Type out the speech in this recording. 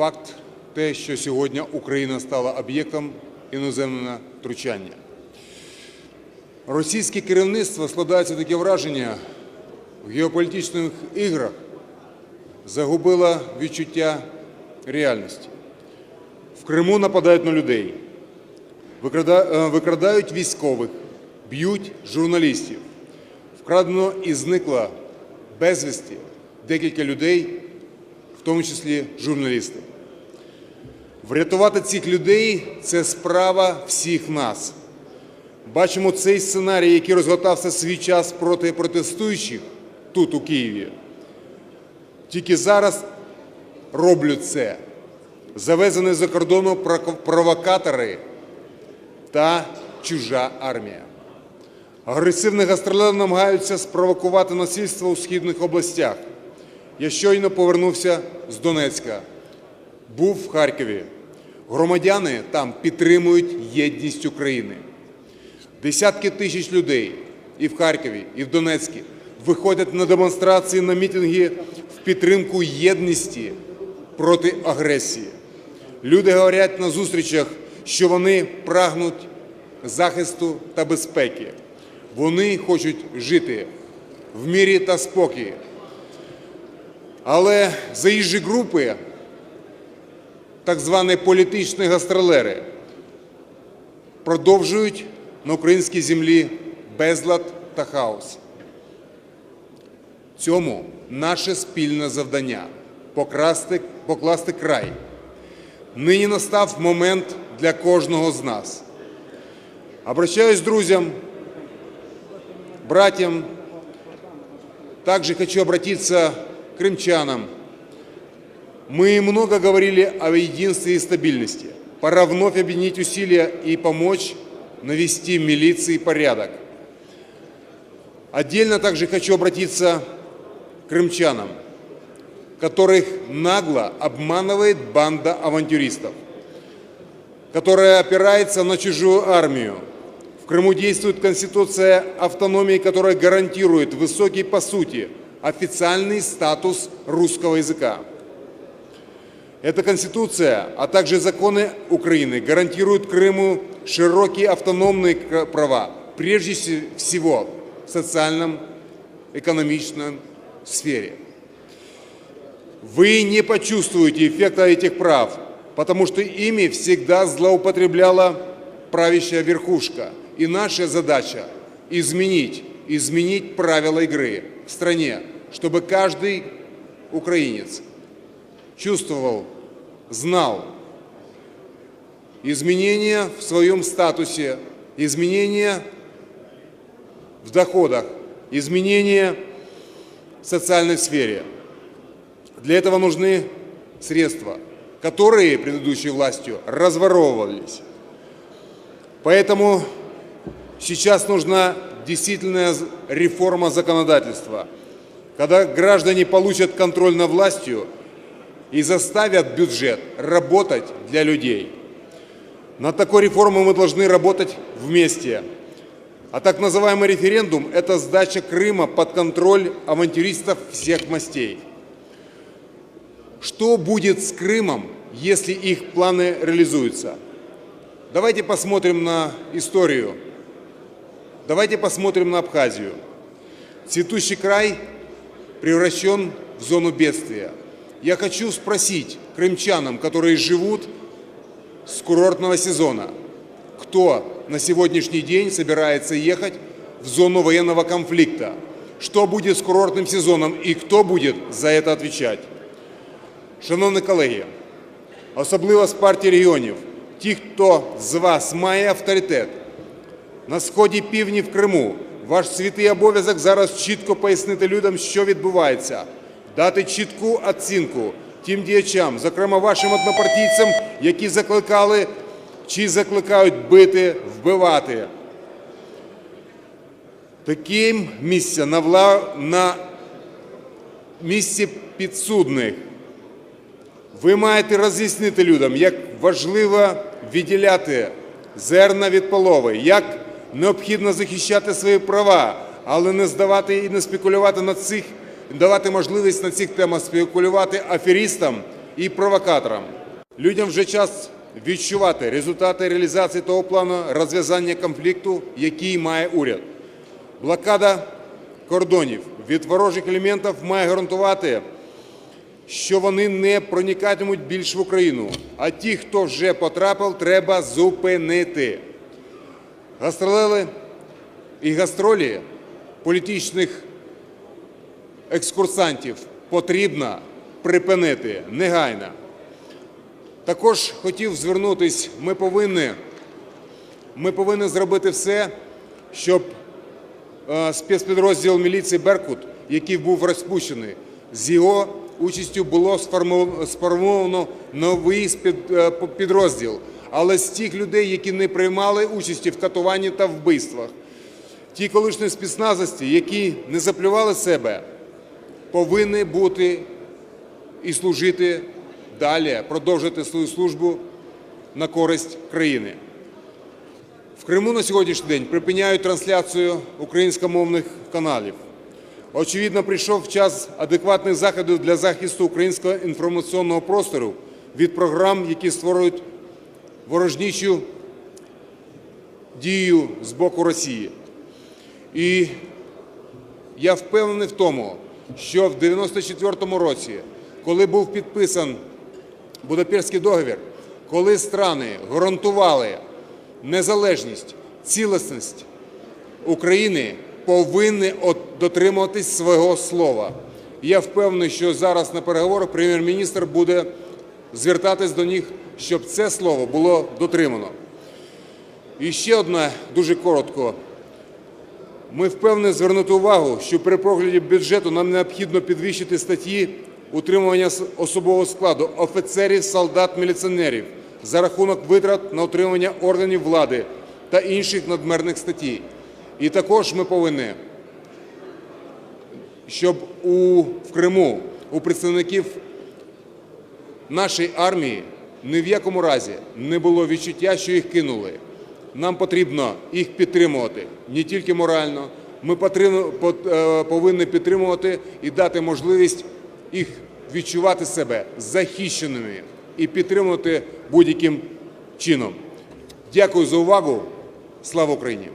факт те, що сьогодні Україна стала об'єктом іноземного втручання. Російське керівництво складається таке враження в геополітичних іграх загубило відчуття реальності. В Криму нападають на людей, е, викрадають військових, б'ють журналістів. Вкрадено і зникло безвісті декілька людей, в тому числі журналісти. Врятувати цих людей це справа всіх нас. Бачимо цей сценарій, який розгортався свій час проти протестуючих тут, у Києві. Тільки зараз роблять це. Завезені за кордону провокатори та чужа армія. Агресивні гастролери намагаються спровокувати насильство у східних областях. Я щойно повернувся з Донецька, був в Харкові. Громадяни там підтримують єдність України. Десятки тисяч людей і в Харкові, і в Донецьку виходять на демонстрації, на мітинги в підтримку єдності проти агресії. Люди говорять на зустрічах, що вони прагнуть захисту та безпеки. Вони хочуть жити в мірі та спокої. Але заїжджі групи, так звані політичні гастролери, продовжують на українській землі безлад та хаос. Цьому наше спільне завдання покрасти, покласти край. Нині настав момент для кожного з нас. Обращаюсь к друзьям, братьям, также хочу обратиться к крымчанам. Мы много говорили о единстве и стабильности. Пора вновь объединить усилия и помочь навести милиции порядок. Отдельно также хочу обратиться к крымчанам, которых нагло обманывает банда авантюристов, которая опирается на чужую армию. В Крыму действует Конституция автономии, которая гарантирует высокий по сути официальный статус русского языка. Эта Конституция, а также законы Украины гарантируют Крыму широкие автономные права, прежде се- всего в социальном, экономичном сфере. Вы не почувствуете эффекта этих прав, потому что ими всегда злоупотребляла правящая верхушка. И наша задача – изменить, изменить правила игры в стране, чтобы каждый украинец чувствовал, знал изменения в своем статусе, изменения в доходах, изменения в социальной сфере. Для этого нужны средства, которые предыдущей властью разворовывались. Поэтому сейчас нужна действительная реформа законодательства, когда граждане получат контроль над властью и заставят бюджет работать для людей. Над такой реформой мы должны работать вместе. А так называемый референдум – это сдача Крыма под контроль авантюристов всех мастей. Что будет с Крымом, если их планы реализуются? Давайте посмотрим на историю. Давайте посмотрим на Абхазию. Цветущий край превращен в зону бедствия. Я хочу спросить крымчанам, которые живут с курортного сезона, кто на сегодняшний день собирается ехать в зону военного конфликта? Что будет с курортным сезоном и кто будет за это отвечать? Шановні колеги, особливо з партії регіонів, ті, хто з вас має авторитет на сході півдні в Криму, ваш святий обов'язок зараз чітко пояснити людям, що відбувається, дати чітку оцінку тим діячам, зокрема вашим однопартійцям, які закликали чи закликають бити, вбивати. Таким місце на, вла... на місці підсудних ви маєте роз'яснити людям, як важливо відділяти зерна від полови, як необхідно захищати свої права, але не здавати і не спекулювати на цих, давати можливість на цих темах спекулювати аферістам і провокаторам. Людям вже час відчувати результати реалізації того плану розв'язання конфлікту, який має уряд. Блокада кордонів від ворожих елементів має гарантувати, що вони не проникатимуть більш в Україну. А ті, хто вже потрапив, треба зупинити. Гастролели і гастролі політичних екскурсантів потрібно припинити негайно. Також хотів звернутись, ми повинні, ми повинні зробити все, щоб е, спецпідрозділ міліції «Беркут», який був розпущений, з його участю було сформовано новий е, підрозділ. Але з тих людей, які не приймали участі в катуванні та вбивствах, ті колишні спецназовці, які не заплювали себе, повинні бути і служити далі, продовжити свою службу на користь країни. В Криму на сьогоднішній день припиняють трансляцію українськомовних каналів. Очевидно, прийшов час адекватних заходів для захисту українського інформаційного простору від програм, які створюють ворожнічу дію з боку Росії. І я впевнений в тому, що в 94-му році, коли був підписан Будапештський договір, коли страни гарантували незалежність, цілісність України, повинні дотримуватись свого слова. Я впевнений, що зараз на переговорах прем'єр-міністр буде звертатись до них, щоб це слово було дотримано. І ще одне дуже коротко. Ми впевнені звернути увагу, що при прогляді бюджету нам необхідно підвищити статті утримування особового складу офіцерів, солдат, міліціонерів за рахунок витрат на утримання органів влади та інших надмірних статей. І також ми повинні, щоб у, в Криму у представників нашої армії ні в якому разі не було відчуття, що їх кинули. Нам потрібно їх підтримувати не тільки морально, ми е, повинні підтримувати і дати можливість їх відчувати себе захищеними і підтримувати будь-яким чином. Дякую за увагу. Слава Україні!